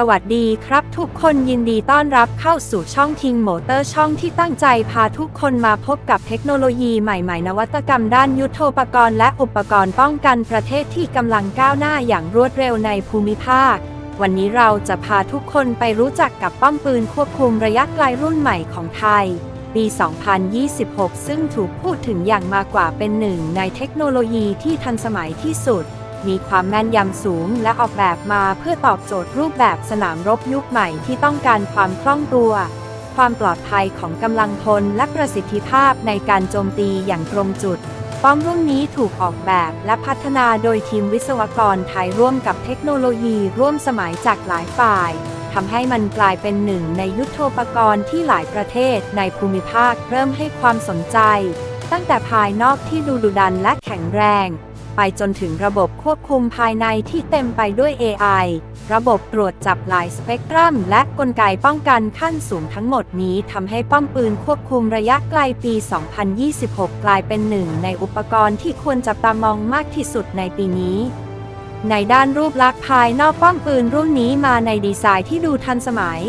สวัสดีครับทุกคนยินดีต้อนรับเข้าสู่ช่องทิงโมเตอร์ช่องที่ตั้งใจพาทุกคนมาพบกับเทคโนโลยีใหม่ๆ นวัตกรรมด้านยุทโธปกรณ์และอุปกรณ์ป้องกันประเทศที่กำลังก้าวหน้าอย่างรวดเร็วในภูมิภาค วันนี้เราจะพาทุกคนไปรู้จักกับป้อมปืนควบคุมระยะไกลรุ่นใหม่ของไทย ปี 2026 ซึ่งถูกพูดถึงอย่างมากกว่าเป็นหนึ่งในเทคโนโลยีที่ทันสมัยที่สุด มีความแม่นยำสูง และออกแบบมาเพื่อตอบโจทย์รูปแบบสนามรบยุคใหม่ที่ต้องการความคล่องตัว ความปลอดภัยของกำลังพลและประสิทธิภาพในการโจมตีอย่างตรงจุด ป้อมรุ่นนี้ถูกออกแบบและพัฒนาโดยทีมวิศวกรไทยร่วมกับเทคโนโลยีร่วมสมัยจากหลายฝ่ายทำให้มันกลายเป็นหนึ่งในยุทโธปกรณ์ที่หลายประเทศในภูมิภาคเริ่มให้ความสนใจ ตั้งแต่ภายนอกที่ดูดุดันและแข็งแรง ไปจนถึงระบบควบคุมภายในที่เต็มไปด้วย AI ระบบตรวจจับหลายสเปกตรัม และกลไกป้องกันขั้นสูงทั้งหมดนี้ทำให้ป้อมปืนควบคุมระยะไกลปี 2026 กลายเป็นหนึ่งในอุปกรณ์ที่ควรจับตามองมากที่สุดในปีนี้ ในด้านรูปลักษณ์ภายนอกป้อมปืนรุ่นนี้มาในดีไซน์ที่ดูทันสมัย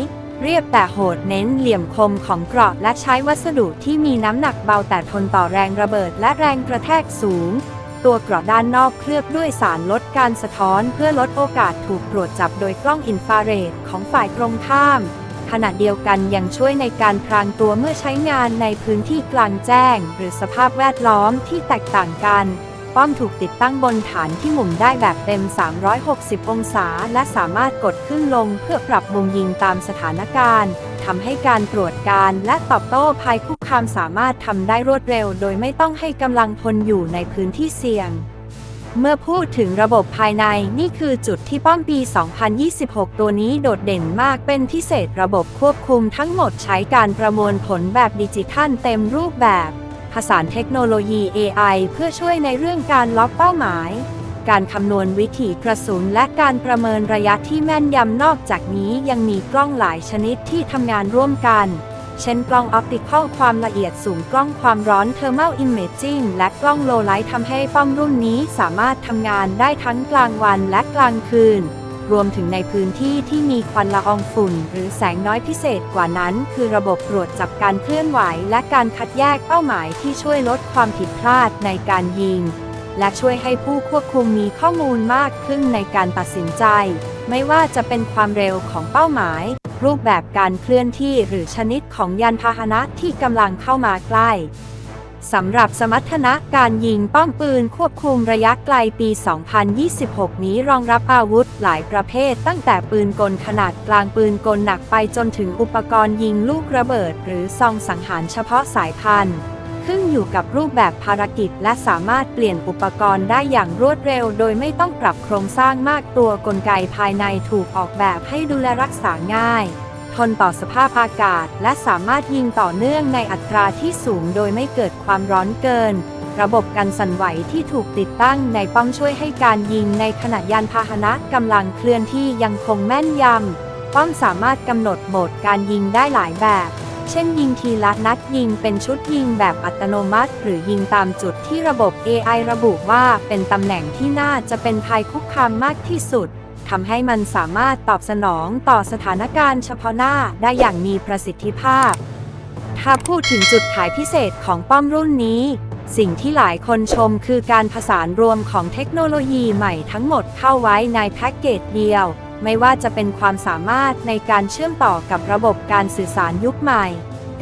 เรียบแต่โหดเน้นเหลี่ยมคมของเกราะและใช้วัสดุที่มีน้ำหนักเบาแต่ทนต่อแรงระเบิดและแรงกระแทกสูง ตัวเกราะด้านนอกเคลือบด้วยสารลดการสะท้อนเพื่อลดโอกาสถูกตรวจจับโดยกล้องอินฟราเรดของฝ่ายตรงข้าม ขณะเดียวกันยังช่วยในการพรางตัวเมื่อใช้งานในพื้นที่กลางแจ้ง หรือสภาพแวดล้อมที่แตกต่างกัน ป้อมถูกติดตั้งบนฐานที่หมุนได้แบบเต็ม 360 องศา และสามารถกดขึ้นลงเพื่อปรับมุมยิงตามสถานการณ์ทำให้การตรวจการและตอบโต้ภัยคุก ความสามารถทำได้รวดเร็ว โดยไม่ต้องให้กำลังพลอยู่ในพื้นที่เสี่ยง เมื่อพูดถึงระบบภายในนี่คือจุดที่ป้อมปี 2026 ตัวนี้โดดเด่นมากเป็นพิเศษระบบควบคุมทั้งหมดใช้การประมวลผลแบบดิจิทัลเต็มรูปแบบผสานเทคโนโลยี AI เพื่อช่วยในเรื่องการล็อกเป้าหมาย การคำนวณวิถีกระสุนและการประเมินระยะที่แม่นยำนอกจากนี้ยังมีกล้องหลายชนิดที่ทำงานร่วมกัน เช่นกล้องออปติคอลความละเอียดสูงกล้องความร้อนเทอร์ a ม i อิมเมจ i ิ g และกล้องโลไลท์ทำให้ป้อมรุ่นนี้สามารถทำงานได้ทั้งกลางวันและกลางคืน รวมถึงในพื้นที่ที่มีควันละอองฝุ่น หรือแสงน้อยพิเศษกว่านั้น คือระบบตรวจจับการเคลื่อนไหว และการคัดแยกเป้าหมายที่ช่วยลดความผิดพลาดในการยิง และช่วยให้ผู้ควบคุมมีข้อมูลมากขึ้นในการตัดสินใจ ไม่ว่าจะเป็นความเร็วของเป้าหมาย รูปแบบการเคลื่อนที่หรือชนิดของยานพาหนะที่กำลังเข้ามาใกล้สำหรับสมรรถนะการยิงป้อมปืนควบคุมระยะไกลปี 2026 นี้รองรับอาวุธหลายประเภท ตั้งแต่ปืนกลขนาดกลางปืนกลหนักไปจนถึงอุปกรณ์ยิงลูกระเบิด หรือซองสังหารเฉพาะสายพันธุ์ ขึ้นอยู่กับรูปแบบภารกิจ และสามารถเปลี่ยนอุปกรณ์ได้อย่างรวดเร็ว โดยไม่ต้องปรับโครงสร้างมากตัวกลไกภายในถูกออกแบบให้ดูแลรักษาง่าย ทนต่อสภาพอากาศ และสามารถยิงต่อเนื่องในอัตราที่สูงโดยไม่เกิดความร้อนเกิน ระบบกันสั่นไหวที่ถูกติดตั้งในป้อมช่วยให้การยิงในขณะยานพาหนะกำลังเคลื่อนที่ยังคงแม่นยำป้อมสามารถกำหนดโหมดการยิงได้หลายแบบ เช่นยิงทีละนัดยิงเป็นชุดยิงแบบอัตโนมัติ หรือยิงตามจุดที่ระบบ AI ระบุว่าเป็นตำแหน่งที่น่าจะเป็นภัยคุกคามมากที่สุดทำให้มันสามารถตอบสนองต่อสถานการณ์เฉพาะหน้าได้อย่างมีประสิทธิภาพ ถ้าพูดถึงจุดขายพิเศษของป้อมรุ่นนี้ สิ่งที่หลายคนชมคือการผสานรวมของเทคโนโลยีใหม่ทั้งหมดเข้าไว้ในแพ็กเกจเดียว ไม่ว่าจะเป็นความสามารถในการเชื่อมต่อกับระบบการสื่อสารยุคใหม่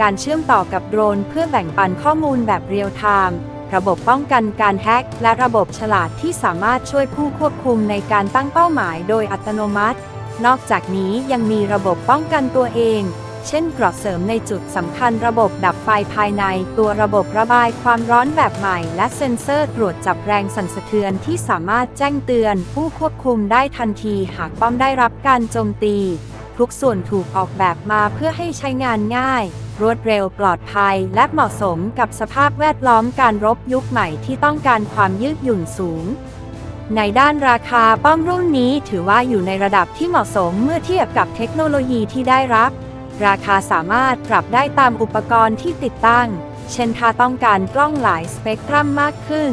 การเชื่อมต่อกับโดรนเพื่อแบ่งปันข้อมูลแบบเรียลไทม์ระบบป้องกันการแฮ็กและระบบฉลาดที่สามารถช่วยผู้ควบคุมในการตั้งเป้าหมายโดยอัตโนมัติ นอกจากนี้ยังมีระบบป้องกันตัวเอง เช่นกราะเสริมในจุดสำคัญระบบดับไฟภายใน ตัวระบบระบายความร้อนแบบใหม่ และเซ็นเซอร์ตรวจจับแรงสั่นสะเทือนที่สามารถแจ้งเตือน ผู้ควบคุมได้ทันทีหากป้อมได้รับการโจมตี ทุกส่วนถูกออกแบบมาเพื่อให้ใช้งานง่าย รวดเร็วปลอดภัย และเหมาะสมกับสภาพแวดล้อมการรบยุคใหม่ที่ต้องการความยืดหยุ่นสูงในด้านราคาป้อมรุ่นนี้ถือว่าอยู่ในระดับที่เหมาะสมเมื่อเทียบกับเทคโนโลยีที่ได้รับ ราคาสามารถปรับได้ตามอุปกรณ์ที่ติดตั้ง เช่นถ้าต้องการกล้องหลายสเปกตรัมมากขึ้น